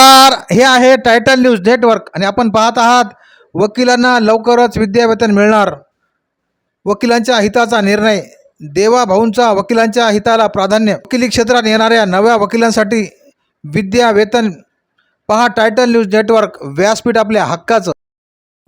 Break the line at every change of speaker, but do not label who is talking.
नमस्कार. हे आहे टायटल न्यूज नेटवर्क आणि आपण पाहत आहात वकिलांना लवकरच विद्यावेतन मिळणार. वकिलांच्या हिताचा निर्णय देवा भाऊंचा वकिलांच्या हिताला प्राधान्य. वकिली क्षेत्रात येणाऱ्या नव्या वकिलांसाठी विद्यावेतन. पहा टायटल न्यूज नेटवर्क व्यासपीठ आपल्या हक्काचं.